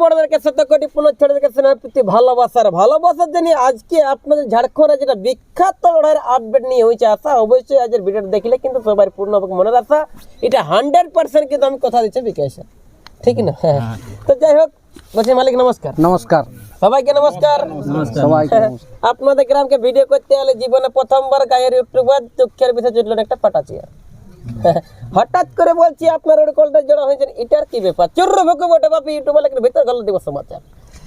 বড়দেরকে শত কোটি পুনঃ স্নেহ প্রীতি ভালোবাসার ভালোবাসার জন্য আজকে আপনাদের ঝাড়খণ্ডে যেটা বিখ্যাত লড়াইয়ের আপডেট নিয়ে হয়েছে আশা। অবশ্যই আজকের ভিডিওটা দেখলে কিন্তু সবার পূর্ণ মনে রাখা এটা হান্ড্রেড পার্সেন্ট কিন্তু আমি কথা দিচ্ছি বিকাশে। ঠিক না? হ্যাঁ। তো যাই হোক বলছি মালিক নমস্কার। নমস্কার। সবাইকে নমস্কার। সবাইকে আপনাদের গ্রামকে ভিডিও করতে হলে জীবনে প্রথমবার গায়ের ইউটিউবার দুঃখের বিষয় জুটলেন একটা পাটাচি হঠাৎ করে বলছি আপনার ওর কলটা জড়া হয়েছেন এটার কি ব্যাপার? চোর ভোগ বটে বাপি ইউটিউবে লেখেন ভিতর গেল দিব সমাচার।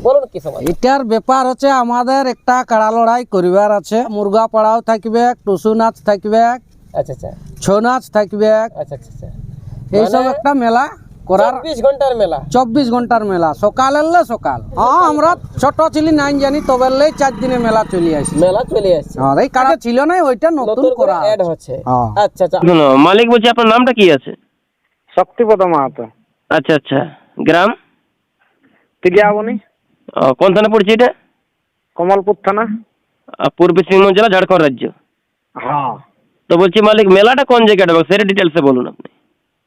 বলুন কি সমাচার? এটার ব্যাপার হচ্ছে আমাদের একটা কাড়া লড়াই করিবার আছে। মুরগা পাড়াও থাকবে টুসু নাচ থাকবে আচ্ছা আচ্ছা। ছৌ নাচ থাকবে আচ্ছা আচ্ছা আচ্ছা। এইসব একটা মেলা। করার চব্বিশ ঘণ্টার মেলা। চব্বিশ ঘণ্টার মেলা। সকাল এলে সকাল। হ্যাঁ আমরা ছোট ছিলি নাই জানি তবে চার দিনে মেলা চলে আসি মেলা চলে আসছে। আর এই কাড়া ছিল না ওইটা নতুন নতুন করা অ্যাড হচ্ছে। হ্যাঁ। আচ্ছা আচ্ছা। মালিক বলছি আপনার নামটা কি আছে? শক্তিপদ মাহাতো। আচ্ছা আচ্ছা। গ্রাম? তিলিয়াবনি কোন থানা পড়ছে এটা? কমলপুর থানা। পূর্বী সিংভূম জেলা ঝাড়খণ্ড রাজ্য। হ্যাঁ। তো বলছি মালিক মেলাটা কোন জায়গাটা? সেটা ডিটেলসে বলুন আপনি।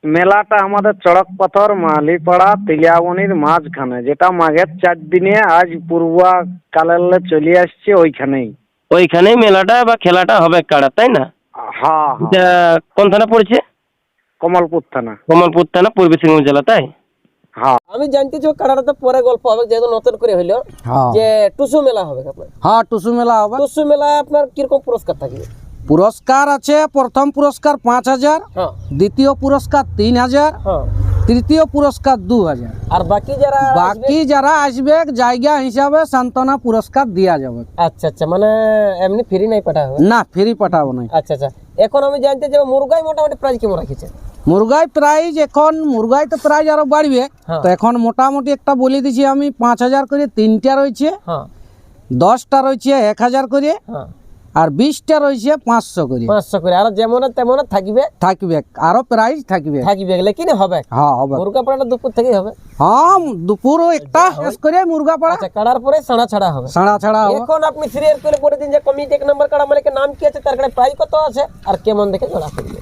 মেলাটা আমাদের চড়ক পাথর মালিপাড়া তিলিয়াবনির মাঝখানে যেটা মাঘের চার দিনে আজ পূর্বা কালের চলে আসছে ওইখানেই। ওইখানেই মেলাটা বা খেলাটা হবে কাড়া তাই না? হ্যাঁ এটা কোন থানা পড়ছে? কমলপুর থানা। কমলপুর থানা পূর্বী সিংভূম জেলা তাই? হ্যাঁ আমি জানতে চাই কাড়াটা তো পরে গল্প হবে যেহেতু নতুন করে হইল হ্যাঁ। যে টুসু মেলা হবে আপনার। হ্যাঁ টুসু মেলা হবে। টুসু মেলা আপনার কীরকম পুরস্কার থাকবে পুরস্কার আছে প্রথম পুরস্কার পাঁচ হাজার হ্যাঁ। দ্বিতীয় পুরস্কার তিন হাজার হ্যাঁ। তৃতীয় পুরস্কার দু হাজার। আর বাকি যারা বাকি যারা আসবে জায়গা হিসাবে সান্ত্বনা পুরস্কার দেওয়া যাবে। আচ্ছা আচ্ছা মানে এমনি ফ্রি নাই পাঠা হবে? না ফ্রি পাঠাবো না আচ্ছা আচ্ছা এখন আমি জানতে চাই মুরগাই মোটামুটি প্রাইস কেমন রাখিছে? মুরগাই প্রাইজ এখন মুরগাই তো প্রাইজ আরও বাড়বে। হ্যাঁ। তো এখন মোটামুটি একটা বলে দিছি আমি পাঁচ হাজার করে তিনটা রয়েছে দশটা রয়েছে এক হাজার করে। হ্যাঁ। আর বিশটা রয়েছে পাঁচশো করে। পাঁচশো করে। আর যেমন তেমন থাকবে? থাকবে। আরও প্রাইজ থাকবে। থাকবে লেকিন হবে? হ্যাঁ হবে। মুরগা পাড়াটা দুপুর থেকেই হবে? হ্যাঁ দুপুর একটা শেষ করে মুরগা পাড়া আচ্ছা কাড়ার পরে সাড়া ছাড়া হবে। ছাড়া ছাড়া হবে। এখন আপনি সিরিয়াল করে পড়ে দিন যে কমিটি এক নম্বর কাড়া মালিকের নাম কি আছে তার কাছে প্রাইস কত আছে আর কেমন দেখে জোড়া করবে।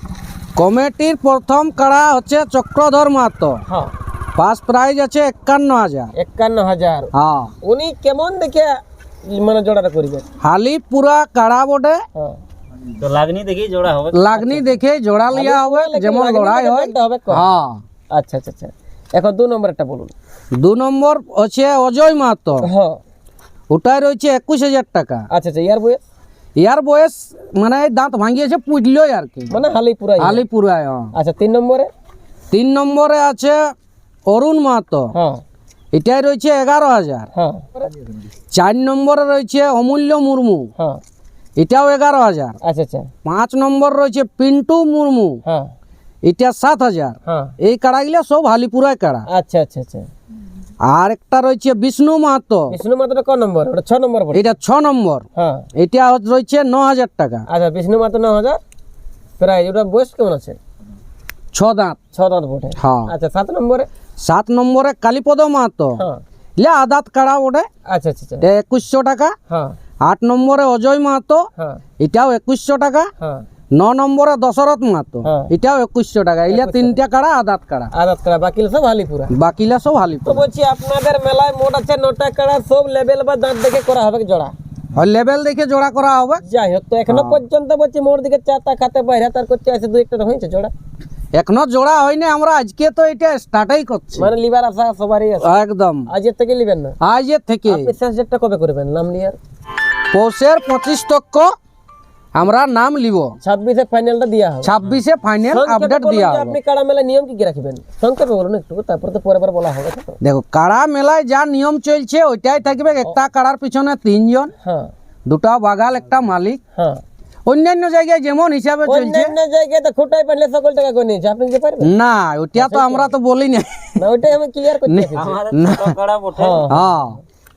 কমিটির প্রথম কাড়া হচ্ছে চক্রধর মাহাতো। হ্যাঁ। ফার্স্ট প্রাইজ আছে একান্ন হাজার। একান্ন হাজার। হ্যাঁ। উনি কেমন দেখে মানে জোড়াটা করবে? হালি পুরা কাড়া বটে। হ্যাঁ। লাগনি দেখে জোড়া লিয়া হবে যেমন লড়াই হয়। হবে। হ্যাঁ। আচ্ছা আচ্ছা আচ্ছা। এখন দু নম্বরটা বলুন। দু নম্বর হচ্ছে অজয় মাহাতো। হ্যাঁ। ওটাই রয়েছে একুশ হাজার টাকা। আচ্ছা আচ্ছা ইয়ার বইয়ে ইয়ার বয়স মানে দাঁত ভাঙিয়েছে পুজলোই আর কি। মানে হালি পুরাই আলিপুরায় হ্যাঁ। আচ্ছা তিন নম্বরে? তিন নম্বরে আছে অরুণ মাহাতো। হ্যাঁ। এটাই রয়েছে এগারো হাজার। হ্যাঁ। চার নম্বরে রয়েছে অমূল্য মুর্মু। হ্যাঁ। এটাও এগারো হাজার। আচ্ছা আচ্ছা। পাঁচ নম্বর রয়েছে পিন্টু মুর্মু। হ্যাঁ। এটা সাত হাজার। এই কাড়াগুলো সব হালিপুরায় কাড়া। আচ্ছা আচ্ছা আচ্ছা। আর একটা রয়েছে বিষ্ণু মাহাতো। বিষ্ণু মাতাটা ক নম্বর? ওটা ছ নম্বর এটা ছ নম্বর। এটা রয়েছে ন হাজার টাকা। আচ্ছা বিষ্ণু মাতা ন হাজার। প্রায় ওটা বয়স কেমন আছে? ছ দাঁত। ছ দাঁত বটে। হ্যাঁ। আচ্ছা সাত নম্বরে সাত নম্বরে কালীপদ মাহাতো। হ্যাঁ। আদাত কাড়া ওটা আচ্ছা আচ্ছা আচ্ছা। একুশশো টাকা। হ্যাঁ। আট নম্বরে অজয় মাহাতো। হ্যাঁ। এটাও একুশশো টাকা। হ্যাঁ। ন নম্বরে দশরথ মাহাতো। হ্যাঁ। এটাও একুশশো টাকা। ইলে তিনটা কাড়া আদাত কাড়া। আদাত কাড়া। বাকি সব হালিপুরা বাকিলা সব তো হালিপুর বলছি আপনাদের মেলায় মোট আছে নটা কাড়া। সব লেভেল বা দাঁত দেখে করা হবে জোড়া? লেভেল দেখে জোড়া করা হবে। যাই হোক তো এখনও পর্যন্ত বলছি মোর দিকে চারটা খাতে বাইরে তার করতে আছে দু একটা হয়েছে জোড়া? এখনও জোড়া হয়নি আমরা আজকে তো এটা স্টার্টই করছি। মানে লিবার আশা সবারই আছে। একদম। আজের থেকে লিবেন না? আজের থেকে। আপনি শেষ ডেটটা কবে করবেন? নাম লিয়ার পৌষের পঁচিশ তক্ক আমরা নাম লিব। ছাব্বিশে ফাইনালটা দেওয়া হবে। ছাব্বিশে ফাইনাল আপডেট দেওয়া হবে। আপনি কাড়া মেলা নিয়ম কি কি রাখবেন? সংক্ষেপে বলুন একটু তারপরে তো পরে পরে বলা হবে। দেখো কাড়া মেলায় যা নিয়ম চলছে ওইটাই থাকবে। একটা কাড়ার পিছনে তিনজন হ্যাঁ। দুটা বাগাল একটা মালিক। হ্যাঁ। অন্যান্য জায়গায় যেমন হিসাবে চলছে। অন্যান্য জায়গায় তো খুঁটাই পারলে সকল টাকা করে নিয়েছে আপনি দিতে পারবেন না ওইটা তো আমরা তো বলি না না ওইটাই আমি ক্লিয়ার করতে চাইছি। হ্যাঁ। হ্যাঁ।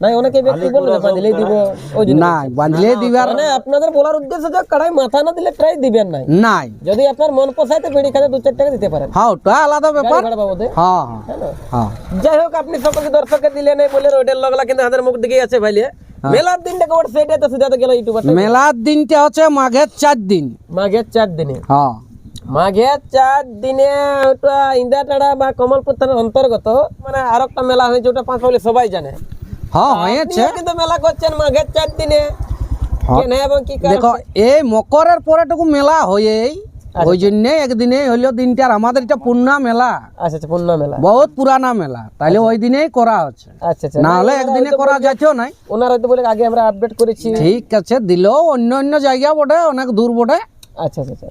না অনেকে ব্যক্তি বলবে বাঁধলেই দিব ওই জন্য না বাঁধলে দিবার মানে আপনাদের বলার উদ্দেশ্য যে কাড়াই মাথা না দিলে ট্রাই দিবেন নাই। নাই। যদি আপনার মন পোষায় তো বেড়ি খাতে দু চার টাকা দিতে পারেন। হ্যাঁ ওটা আলাদা ব্যাপার। গাড়ি ভাড়া বাবদে। হ্যাঁ হ্যাঁ হ্যাঁ না? হ্যাঁ। যাই হোক আপনি সকলকে দর্শককে দিলেন এই বলে রোডের লগলা কিন্তু হাতের মুখ দিকে আছে ভাইলে। মেলার দিনটা কবার সেটা তো গেল ইউটিউবার মেলার দিনটা হচ্ছে মাঘের চার দিন। মাঘের চার দিনে? হ্যাঁ। মাঘের চার দিনে ওটা ইন্দাটাড়া বা কমলপুর থানার অন্তর্গত মানে আর একটা মেলা হয়েছে ওটা পাঁচ বলে সবাই জানে। হ্যাঁ হয়েছে। কিন্তু মেলা করছেন মাঘের চার দিনে। হ্যাঁ। কেন এবং কি? দেখো এই মকরের পরে টুকু মেলা হয়েই ওই জন্যে একদিনে হইল দিনটার আমাদের এটা পূর্ণা মেলা। আচ্ছা আচ্ছা পূর্ণ মেলা। বহুত পুরানা মেলা। তাইলে ওই দিনেই করা হচ্ছে। আচ্ছা আচ্ছা না হলে একদিনে করা যাচ্ছেও নাই। ওনারা হয়তো বলে আগে আমরা আপডেট করেছি। ঠিক আছে দিলেও অন্য অন্য জায়গা বটে অনেক দূর বটে। আচ্ছা আচ্ছা আচ্ছা।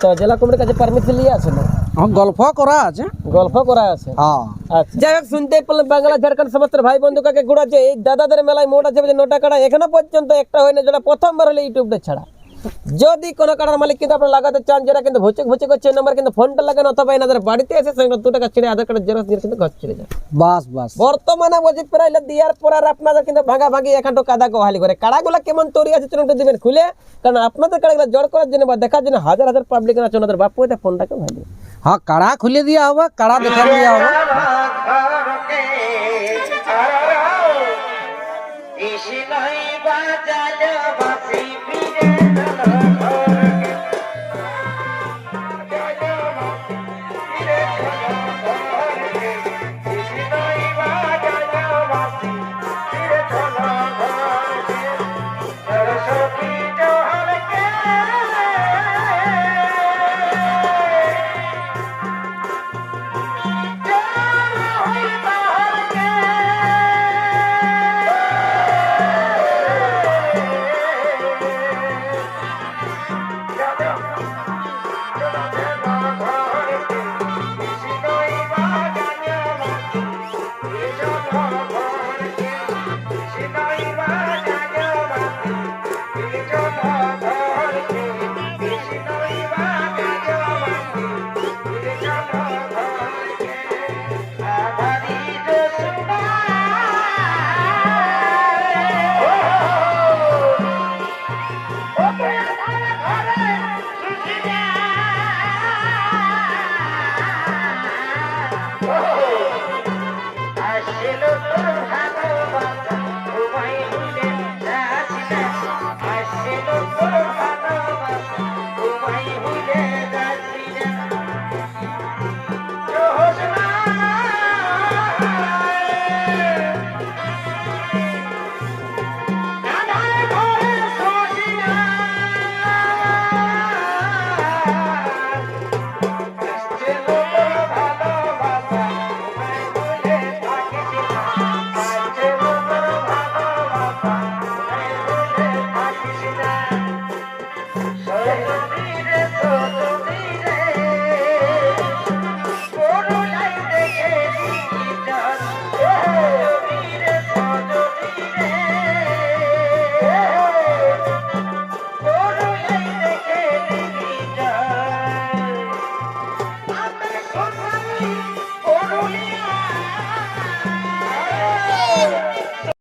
তো জেলা কমিটির কাছে পারমিশন নিয়ে আছে না? গল্প করা আছে। গল্প করা আছে? হ্যাঁ। আচ্ছা। যাই হোক শুনতে পেলাম বাংলা ঝাড়খণ্ড সমস্ত ভাই বন্ধু কাকে ঘুরাচ্ছে। এই দাদাদের মেলায় মোট আছে যে নটা কাটা এখনও পর্যন্ত একটা হয়নি যেটা প্রথমবার হলে ইউটিউবটা ছাড়া। যদি কোনো কাটার মালিক কিন্তু আপনারা লাগাতে চান যেটা কিন্তু ভুচে ভুচে করছে নাম্বার কিন্তু ফোনটা লাগানো অথবা এনাদের বাড়িতে এসে সঙ্গে দু টাকা ছিঁড়ে আধার কার্ডের জেরক্স দিয়ে কিন্তু ঘর ছিঁড়ে যায় বাস বাস। বর্তমানে বলছি প্রায় দেওয়ার পর আর আপনাদের কিন্তু ভাগা ভাগি এখানটা কাদা গোহালি করে। কাড়াগুলা কেমন তৈরি আছে চলুন একটু দিবেন খুলে কারণ আপনাদের কাড়াগুলা জড় করার জন্য বা দেখার জন্য হাজার হাজার পাবলিক আছে ওনাদের বাপু এটা ফোনটাকে ভালো হ্যাঁ কাড়া খুলে দিয়া হবে কাড়া দেখে দিয়া হবে। Hello,